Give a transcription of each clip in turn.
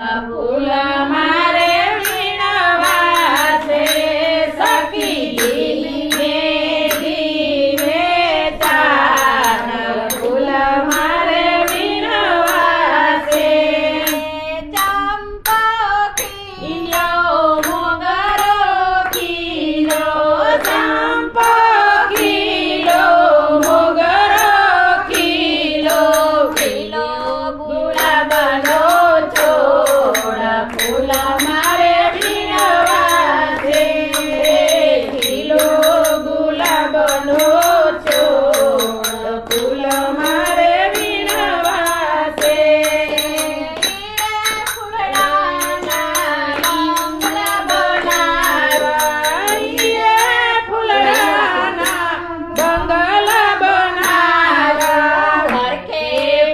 Apula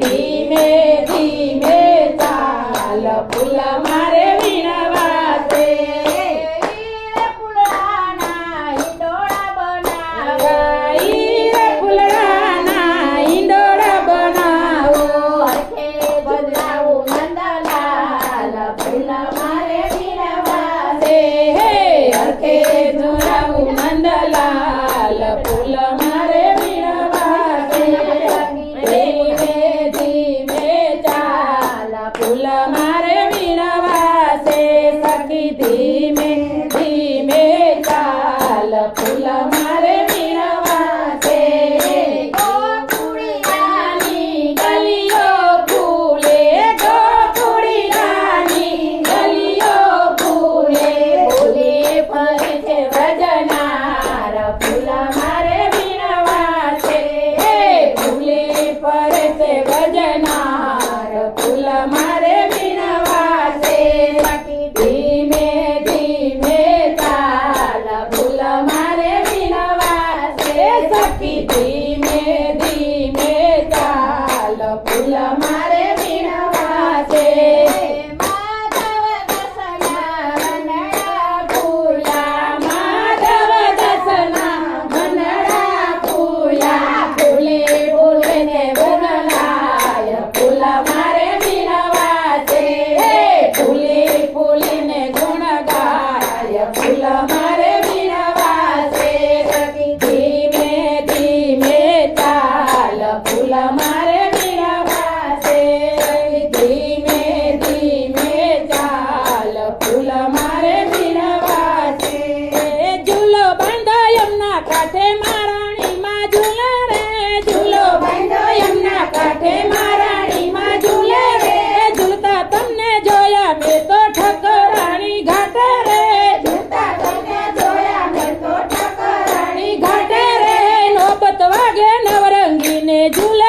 ધીમે ધીમે તાલ ફૂલ મારે વીણા નંદલાલ ફૂલ મારે વીણવાસે. ધીમે ચાલ ફૂલ મારે ફૂલ મારે વીણવા છે માધવ દસના મનડા ફૂલા માધવ દસના મનડા ફૂલા ફૂલે ફૂલે ને ગુણલાય ફૂલ મારે વીણવા છે ફૂલે ફૂલે ને ગુણ ગાય ફૂલ મારે વીણવા છે ધીમે ધીમે ચાલ ફૂલ મારે ঝুলে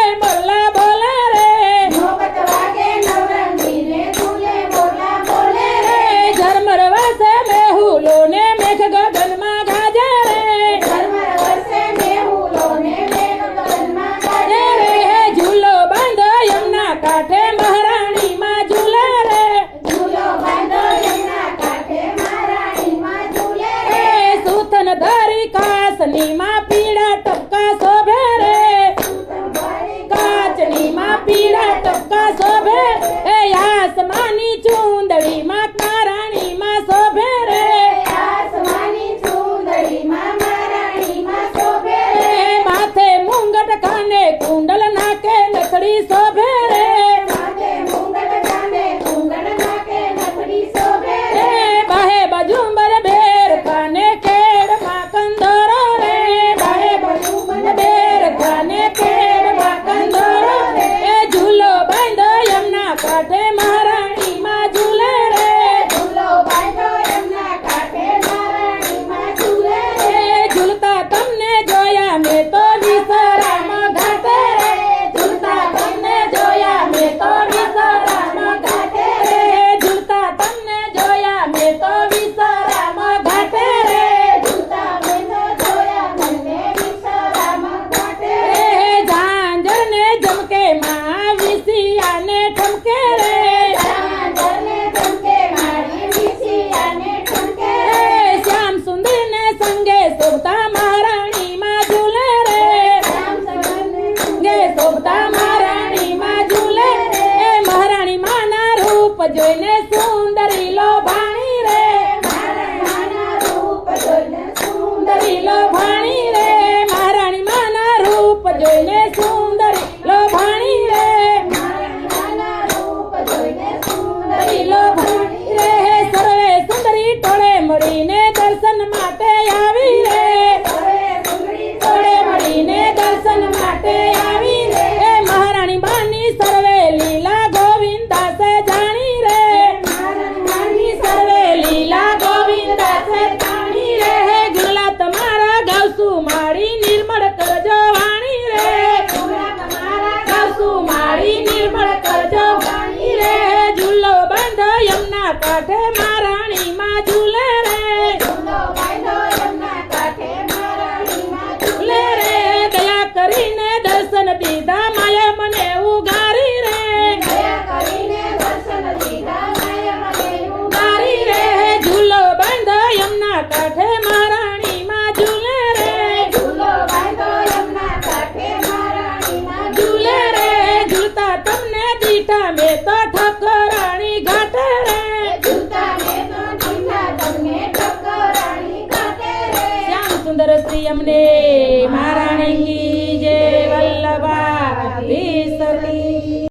তবে શોભતા મહારાણી ઝૂલે રે. ગે શોભતા ઝૂલે રે. રૂપ જોઈને સુંદરી લોભાણી રે. સુંદરી લોભાણી રે. મહારાણી રૂપ જોઈને સુંદરી લોભાણી રે. રે. સર્વે સુંદરી ટોળે મળીને દર્શન માટે આવી રે. કાંઠે મારાણી માં ઝૂલે રે ઝૂલે રે દયા કરીને દર્શન દીધા માયા મને ઉગારી રે ઉગારી રે ઝૂલો બાંધ યમના કાંઠે મારાણી માં ઝૂલે રે ઝૂલે રે ઝૂલતા તમને દીઠા મેં તો ઠક્કર সামনে।